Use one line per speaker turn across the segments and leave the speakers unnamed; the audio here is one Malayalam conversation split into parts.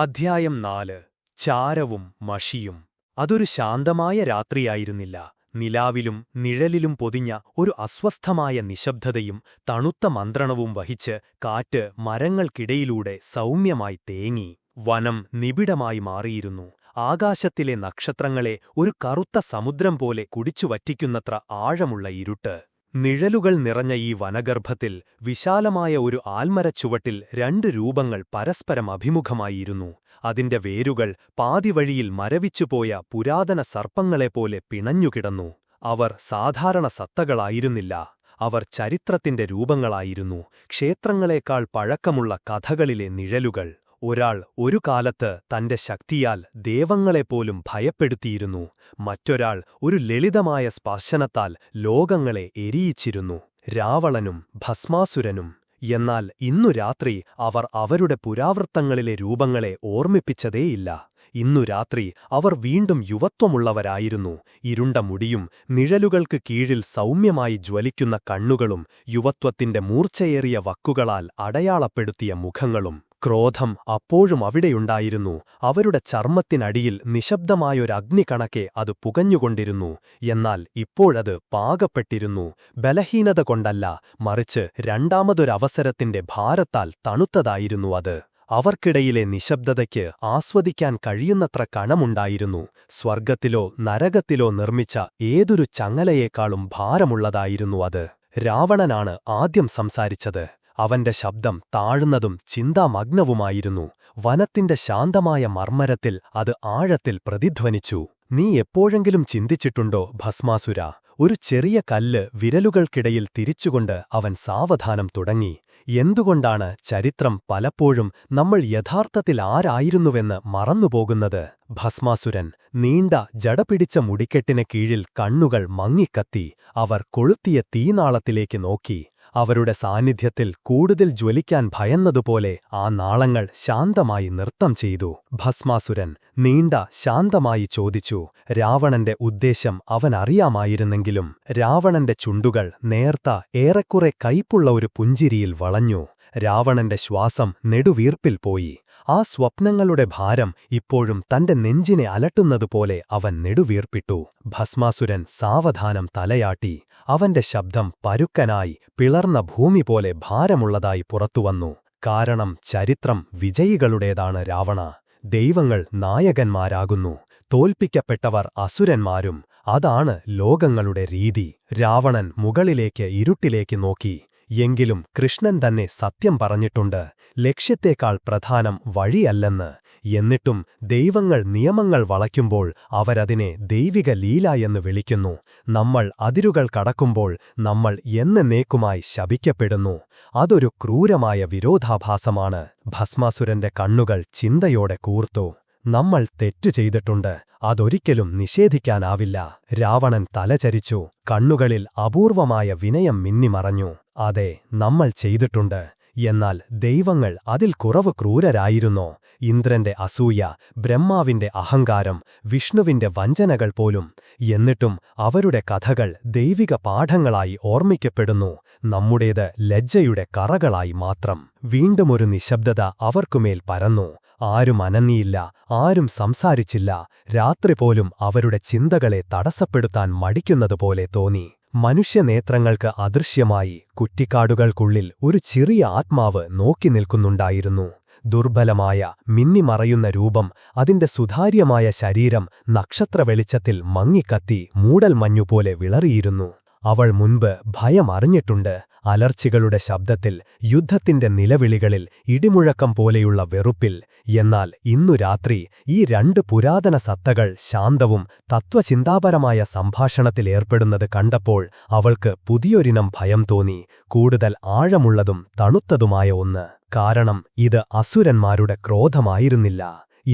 അധ്യായം നാല്. ചാരവും മഷിയും. അതൊരു ശാന്തമായ രാത്രിയായിരുന്നില്ല. നിലാവിലും നിഴലിലും പൊതിഞ്ഞ ഒരു അസ്വസ്ഥമായ നിശബ്ദതയും തണുത്ത മന്ത്രണവും വഹിച്ച് കാറ്റ് മരങ്ങൾക്കിടയിലൂടെ സൗമ്യമായി തേങ്ങി. വനം നിബിഡമായി മാറിയിരുന്നു. ആകാശത്തിലെ നക്ഷത്രങ്ങളെ ഒരു കറുത്ത സമുദ്രം പോലെ കുടിച്ചുവറ്റിക്കുന്നത്ര ആഴമുള്ള ഇരുട്ട്. നിഴലുകൾ നിറഞ്ഞ ഈ വനഗർഭത്തിൽ വിശാലമായ ഒരു ആൽമരച്ചുവട്ടിൽ രണ്ട് രൂപങ്ങൾ പരസ്പരം അഭിമുഖമായിരുന്നു. അതിന്റെ വേരുകൾ പാതിവഴിയിൽ മരവിച്ചുപോയ പുരാതന സർപ്പങ്ങളെപ്പോലെ പിണഞ്ഞുകിടന്നു. അവർ സാധാരണ സത്തകളായിരുന്നില്ല. അവർ ചരിത്രത്തിന്റെ രൂപങ്ങളായിരുന്നു. ക്ഷേത്രങ്ങളെക്കാൾ പഴക്കമുള്ള കഥകളിലെ നിഴലുകൾ. ഒരാൾ ഒരു കാലത്ത് തന്റെ ശക്തിയാൽ ദേവങ്ങളെപ്പോലും ഭയപ്പെടുത്തിയിരുന്നു. മറ്റൊരാൾ ഒരു ലളിതമായ സ്പർശനത്താൽ ലോകങ്ങളെ എരിയിച്ചിരുന്നു. രാവണനും ഭസ്മാസുരനും എന്നാൽ ഇന്നു രാത്രി അവർ അവരുടെ പുരാവൃത്തങ്ങളിലെ രൂപങ്ങളെ ഓർമ്മിപ്പിച്ചതേയില്ല. ഇന്നു രാത്രി അവർ വീണ്ടും യുവത്വമുള്ളവരായിരുന്നു. ഇരുണ്ട മുടിയും നിഴലുകൾക്ക് കീഴിൽ സൗമ്യമായി ജ്വലിക്കുന്ന കണ്ണുകളും യുവത്വത്തിന്റെ മൂർച്ചയേറിയ വക്കുകളാൽ അടയാളപ്പെടുത്തിയ മുഖങ്ങളും ക്രോധം അപ്പോഴും അവിടെയുണ്ടായിരുന്നു. അവരുടെ ചർമ്മത്തിനടിയിൽ നിശബ്ദമായൊരഗ്നി കണക്കെ അത് പുകഞ്ഞുകൊണ്ടിരുന്നു. എന്നാൽ ഇപ്പോഴത് പാകപ്പെട്ടിരുന്നു. ബലഹീനത കൊണ്ടല്ല മറിച്ച് രണ്ടാമതൊരവസരത്തിന്റെ ഭാരത്താൽ തണുത്തതായിരുന്നു അത്. അവർക്കിടയിലെ നിശബ്ദതയ്ക്ക് ആസ്വദിക്കാൻ കഴിയുന്നത്ര കണമുണ്ടായിരുന്നു. സ്വർഗത്തിലോ നരകത്തിലോ നിർമ്മിച്ച ഏതൊരു ചങ്ങലയേക്കാളും ഭാരമുള്ളതായിരുന്നു അത്. രാവണനാണ് ആദ്യം സംസാരിച്ചത്. അവന്റെ ശബ്ദം താഴുന്നതും ചിന്താമഗ്നവുമായിരുന്നു. വനത്തിന്റെ ശാന്തമായ മർമ്മരത്തിൽ അത് ആഴത്തിൽ പ്രതിധ്വനിച്ചു. നീ എപ്പോഴെങ്കിലും ചിന്തിച്ചിട്ടുണ്ടോ ഭസ്മാസുര? ഒരു ചെറിയ കല്ല് വിരലുകൾക്കിടയിൽ തിരിച്ചുകൊണ്ട് അവൻ സാവധാനം തുടങ്ങി. എന്തുകൊണ്ടാണ് ചരിത്രം പലപ്പോഴും നമ്മൾ യഥാർത്ഥത്തിൽ ആരായിരുന്നുവെന്ന് മറന്നുപോകുന്നത്? ഭസ്മാസുരൻ നീണ്ട ജടപിടിച്ച മുടിക്കെട്ടിന് കീഴിൽ കണ്ണുകൾ മങ്ങിക്കത്തി. അവർ കൊളുത്തിയ തീനാളത്തിലേക്ക് നോക്കി. അവരുടെ സാന്നിധ്യത്തിൽ കൂടുതൽ ജ്വലിക്കാൻ ഭയന്നതുപോലെ ആ നാളങ്ങൾ ശാന്തമായി നൃത്തം ചെയ്തു. ഭസ്മാസുരൻ നീണ്ട ശാന്തമായി ചോദിച്ചു രാവണന്റെ ഉദ്ദേശം അവനറിയാമായിരുന്നെങ്കിലും രാവണന്റെ ചുണ്ടുകൾ നേർത്ത ഏറെക്കുറെ കൈപ്പുള്ള ഒരു പുഞ്ചിരിയിൽ വളഞ്ഞു. രാവണന്റെ ശ്വാസം നെടുവീർപ്പിൽ പോയി. ആ സ്വപ്നങ്ങളുടെ ഭാരം ഇപ്പോഴും തന്റെ നെഞ്ചിനെ അലട്ടുന്നതുപോലെ അവൻ നെടുവീർപ്പിട്ടു. ഭസ്മാസുരൻ സാവധാനം തലയാട്ടി. അവന്റെ ശബ്ദം പരുക്കനായി പിളർന്ന ഭൂമി പോലെ ഭാരമുള്ളതായി പുറത്തുവന്നു. കാരണം ചരിത്രം വിജയികളുടേതാണ് രാവണ. ദൈവങ്ങൾ നായകന്മാരാകുന്നു. തോൽപ്പിക്കപ്പെട്ടവർ അസുരന്മാരും. അതാണ് ലോകങ്ങളുടെ രീതി. രാവണൻ മുകളിലേക്ക് ഇരുട്ടിലേക്ക് നോക്കി. എങ്കിലും കൃഷ്ണൻ തന്നെ സത്യം പറഞ്ഞിട്ടുണ്ട്. ലക്ഷ്യത്തേക്കാൾ പ്രധാനം വഴിയല്ലെന്ന്. എന്നിട്ടും ദൈവങ്ങൾ നിയമങ്ങൾ വളയ്ക്കുമ്പോൾ അവരതിനെ ദൈവിക ലീല എന്ന് വിളിക്കുന്നു. നമ്മൾ അതിരുകൾ കടക്കുമ്പോൾ നമ്മൾ എന്നേക്കുമായി ശപിക്കപ്പെടുന്നു. അതൊരു ക്രൂരമായ വിരോധാഭാസമാണ്. ഭസ്മാസുരന്റെ കണ്ണുകൾ ചിന്തയോടെ കൂർത്തു. നമ്മൾ തെറ്റു ചെയ്തിട്ടുണ്ട്. അതൊരിക്കലും നിഷേധിക്കാനാവില്ല. രാവണൻ തലചരിച്ചു. കണ്ണുകളിൽ അപൂർവമായ വിനയം മിന്നിമറഞ്ഞു. അതെ നമ്മൾ ചെയ്തിട്ടുണ്ട്. എന്നാൽ ദൈവങ്ങൾ അതിൽ കുറവ് ക്രൂരരായിരുന്നോ. ഇന്ദ്രന്റെ അസൂയ ബ്രഹ്മാവിന്റെ അഹങ്കാരം വിഷ്ണുവിന്റെ വഞ്ചനകൾ പോലും. എന്നിട്ടും അവരുടെ കഥകൾ ദൈവിക പാഠങ്ങളായി ഓർമ്മിക്കപ്പെടുന്നു. നമ്മുടേത് ലജ്ജയുടെ കറകളായി മാത്രം. വീണ്ടുമൊരു നിശബ്ദത അവർക്കുമേൽ പരന്നു. ആരും അനന്നിയില്ല ആരും സംസാരിച്ചില്ല. രാത്രി പോലും അവരുടെ ചിന്തകളെ തടസ്സപ്പെടുത്താൻ മടിക്കുന്നതുപോലെ തോന്നി. മനുഷ്യനേത്രങ്ങൾക്ക് അദൃശ്യമായി കുറ്റിക്കാടുകൾക്കുള്ളിൽ ഒരു ചെറിയ ആത്മാവ് നോക്കി നിൽക്കുന്നുണ്ടായിരുന്നു. ദുർബലമായ മിന്നിമറയുന്ന രൂപം അതിന്റെ സുതാര്യമായ ശരീരം നക്ഷത്രവെളിച്ചത്തിൽ മങ്ങിക്കത്തി മൂടൽ മഞ്ഞുപോലെ വിളറിയിരുന്നു. അവൾ മുൻപ് ഭയം അറിഞ്ഞിട്ടുണ്ട് അലർച്ചികളുടെ ശബ്ദത്തിൽ യുദ്ധത്തിന്റെ നിലവിളികളിൽ ഇടിമുഴക്കം പോലെയുള്ള വെറുപ്പിൽ. എന്നാൽ ഇന്നു രാത്രി ഈ രണ്ട് പുരാതന സത്തകൾ ശാന്തവും തത്വചിന്താപരമായ സംഭാഷണത്തിലേർപ്പെടുന്നത് കണ്ടപ്പോൾ അവൾക്ക് പുതിയൊരിനം ഭയം തോന്നി. കൂടുതൽ ആഴമുള്ളതും തണുത്തതുമായ ഒന്ന്. കാരണം ഇത് അസുരന്മാരുടെ ക്രോധമായിരുന്നില്ല.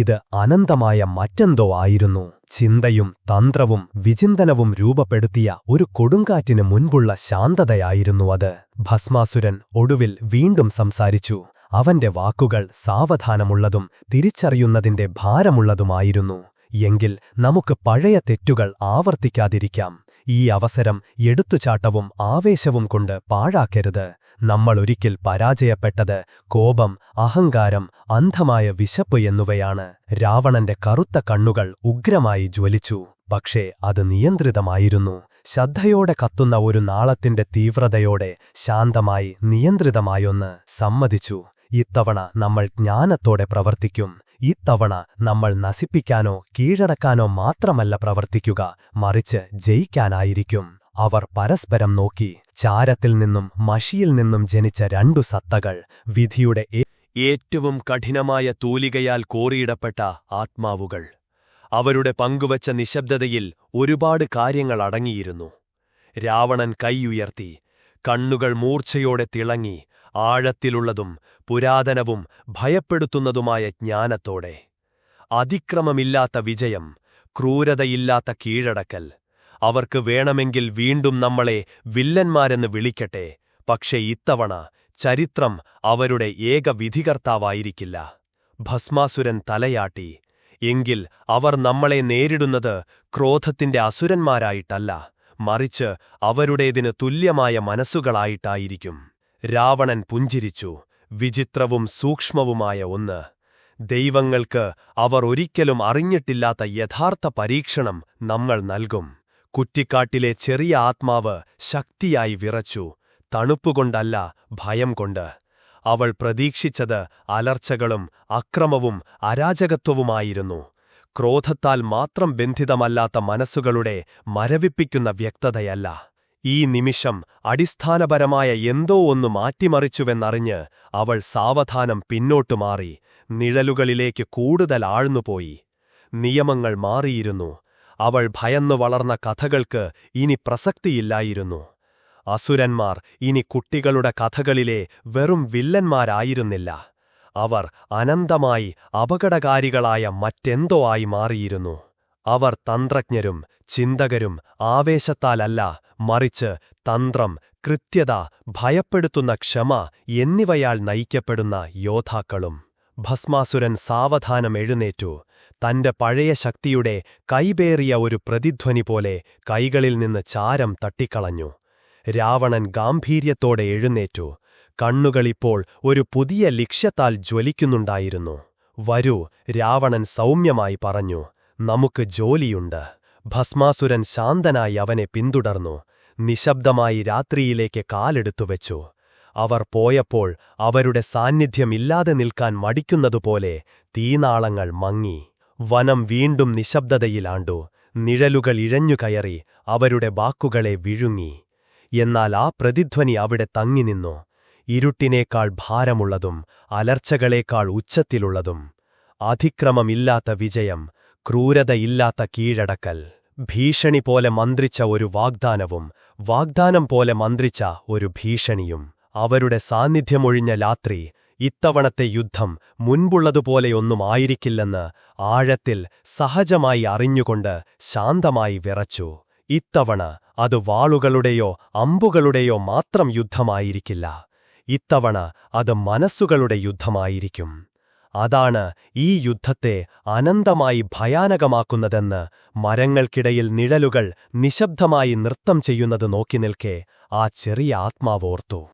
ഇത് അനന്തമായ മറ്റെന്തോ ആയിരുന്നു. ചിന്തയും തന്ത്രവും വിചിന്തനവും രൂപപ്പെടുത്തിയ ഒരു കൊടുങ്കാറ്റിന് മുൻപുള്ള ശാന്തതയായിരുന്നു അത്. ഭസ്മാസുരൻ ഒടുവിൽ വീണ്ടും സംസാരിച്ചു. അവന്റെ വാക്കുകൾ സാവധാനമുള്ളതും തിരിച്ചറിയുന്നതിന്റെ ഭാരമുള്ളതുമായിരുന്നു. എങ്കിൽ നമുക്ക് പഴയ തെറ്റുകൾ ആവർത്തിക്കാതിരിക്കാം. ഈ അവസരം എടുത്തുചാട്ടവും ആവേശവും കൊണ്ട് പാഴാക്കരുത്. നമ്മളൊരിക്കൽ പരാജയപ്പെട്ടത് കോപം അഹങ്കാരം അന്ധമായ വിശപ്പ് എന്നിവയാണ്. രാവണന്റെ കറുത്ത കണ്ണുകൾ ഉഗ്രമായി ജ്വലിച്ചു. പക്ഷേ അത് നിയന്ത്രിതമായിരുന്നു. ശ്രദ്ധയോടെ കത്തുന്ന ഒരു നാളത്തിന്റെ തീവ്രതയോടെ ശാന്തമായി നിയന്ത്രിതമായൊന്ന് സമ്മതിച്ചു. ഇത്തവണ നമ്മൾ ജ്ഞാനത്തോടെ പ്രവർത്തിക്കും. ഇത്തവണ നമ്മൾ നശിപ്പിക്കാനോ കീഴടക്കാനോ മാത്രമല്ല പ്രവർത്തിക്കുക മറിച്ച് ജയിക്കാനായിരിക്കും. അവർ പരസ്പരം നോക്കി ചാരത്തിൽ നിന്നും മഷിയിൽ നിന്നും ജനിച്ച രണ്ടു സത്തകൾ വിധിയുടെ ഏറ്റവും കഠിനമായ തൂലികയാൽ കോറിയിടപ്പെട്ട ആത്മാവുകൾ. അവരുടെ പങ്കുവച്ച നിശബ്ദതയിൽ ഒരുപാട് കാര്യങ്ങൾ അടങ്ങിയിരുന്നു. രാവണൻ കൈയുയർത്തി കണ്ണുകൾ മൂർച്ചയോടെ തിളങ്ങി ആഴത്തിലുള്ളതും പുരാതനവും ഭയപ്പെടുത്തുന്നതുമായ ജ്ഞാനത്തോടെ. അതിക്രമമില്ലാത്ത വിജയം ക്രൂരതയില്ലാത്ത കീഴടക്കൽ. അവർക്ക് വേണമെങ്കിൽ വീണ്ടും നമ്മളെ വില്ലന്മാരെന്ന് വിളിക്കട്ടെ പക്ഷേ ഇത്തവണ ചരിത്രം അവരുടെ ഏക വിധികർത്താവായിരിക്കില്ല. ഭസ്മാസുരൻ തലയാട്ടി എങ്കിൽ അവർ നമ്മളെ നേരിടുന്നത് ക്രോധത്തിന്റെ അസുരന്മാരായിട്ടല്ല മറിച്ച് അവരുടേതിന് തുല്യമായ മനസ്സുകളായിട്ടായിരിക്കും. രാവണൻ പുഞ്ചിരിച്ചു. വിചിത്രവും സൂക്ഷ്മവുമായ ഒന്ന്. ദൈവങ്ങൾക്ക് അവർ ഒരിക്കലും അറിഞ്ഞിട്ടില്ലാത്ത യഥാർത്ഥ പരീക്ഷണം നമ്മൾ നൽകും. കുറ്റിക്കാട്ടിലെ ചെറിയ ആത്മാവ് ശക്തിയായി വിറച്ചു. തണുപ്പുകൊണ്ടല്ല ഭയം കൊണ്ട് അവൾ പ്രതീക്ഷിച്ചത് അലർച്ചകളും അക്രമവും അരാജകത്വവുമായിരുന്നു. ക്രോധത്താൽ മാത്രം ബന്ധിതമല്ലാത്ത മനസ്സുകളുടെ മരവിപ്പിക്കുന്ന വ്യക്തതയല്ല. ഈ നിമിഷം അടിസ്ഥാനപരമായ എന്തോ ഒന്ന് മാറ്റിമറിച്ചുവെന്നറിഞ്ഞ് അവൾ സാവധാനം പിന്നോട്ടു മാറി നിഴലുകളിലേക്ക് കൂടുതൽ ആഴ്ന്നുപോയി. നിയമങ്ങൾ മാറിയിരുന്നു. അവൾ ഭയന്നു വളർന്ന കഥകൾക്ക് ഇനി പ്രസക്തിയില്ലായിരുന്നു. അസുരന്മാർ ഇനി കുട്ടികളുടെ കഥകളിലെ വെറും വില്ലന്മാരായിരുന്നില്ല. അവർ അനന്തമായി അപകടകാരികളായ മറ്റെന്തോ ആയി മാറിയിരുന്നു. അവർ തന്ത്രജ്ഞരും ചിന്തകരും ആവേശത്താലല്ല മറിച്ച് തന്ത്രം കൃത്യത ഭയപ്പെടുത്തുന്ന ക്ഷമ എന്നിവയാൽ നയിക്കപ്പെടുന്ന യോദ്ധാക്കളും. ഭസ്മാസുരൻ സാവധാനം എഴുന്നേറ്റു. തന്റെ പഴയ ശക്തിയുടെ കൈബേറിയ ഒരു പ്രതിധ്വനി പോലെ കൈകളിൽ നിന്ന് ചാരം തട്ടിക്കളഞ്ഞു. രാവണൻ ഗാംഭീര്യത്തോടെ എഴുന്നേറ്റു. കണ്ണുകളിപ്പോൾ ഒരു പുതിയ ലക്ഷ്യത്താൽ ജ്വലിക്കുന്നുണ്ടായിരുന്നു. വരൂ രാവണൻ സൗമ്യമായി പറഞ്ഞു. നമുക്ക് ജോലിയുണ്ട്. ഭസ്മാസുരൻ ശാന്തനായി അവനെ പിന്തുടർന്നു. നിശബ്ദമായി രാത്രിയിലേക്ക് കാലെടുത്തുവെച്ചു അവർ പോയപ്പോൾ അവരുടെ സാന്നിധ്യമില്ലാതെ നിൽക്കാൻ മടിക്കുന്നതുപോലെ തീനാളങ്ങൾ മങ്ങി. വനം വീണ്ടും നിശബ്ദതയിലാണ്ടു നിഴലുകൾ ഇഴഞ്ഞുകയറി അവരുടെ വാക്കുകളെ വിഴുങ്ങി. എന്നാൽ ആ പ്രതിധ്വനി അവിടെ തങ്ങിനിന്നു ഇരുട്ടിനേക്കാൾ ഭാരമുള്ളതും അലർച്ചകളേക്കാൾ ഉച്ചത്തിലുള്ളതും. അതിക്രമമില്ലാത്ത വിജയം ക്രൂരതയില്ലാത്ത കീഴടക്കൽ ഭീഷണി പോലെ മന്ത്രിച്ച ഒരു വാഗ്ദാനവും വാഗ്ദാനം പോലെ മന്ത്രിച്ച ഒരു ഭീഷണിയും അവരുടെ സാന്നിധ്യമൊഴിഞ്ഞ രാത്രി ഇത്തവണത്തെ യുദ്ധം മുൻപുള്ളതുപോലെയൊന്നും ആയിരിക്കില്ലെന്ന് ആഴത്തിൽ സഹജമായി അറിഞ്ഞുകൊണ്ട് ശാന്തമായി വിറച്ചു. ഇത്തവണ അത് വാളുകളുടെയോ അമ്പുകളുടെയോ മാത്രം യുദ്ധമായിരിക്കില്ല. ഇത്തവണ അത് മനസ്സുകളുടെ യുദ്ധമായിരിക്കും. അതാണ് ഈ യുദ്ധത്തെ അനന്തമായി ഭയാനകമാക്കുന്നതെന്ന് മരങ്ങൾക്കിടയിൽ നിഴലുകൾ നിശബ്ദമായി നൃത്തം ചെയ്യുന്നത് നോക്കി നിൽക്കെ ആ ചെറിയ ആത്മാവോർത്തു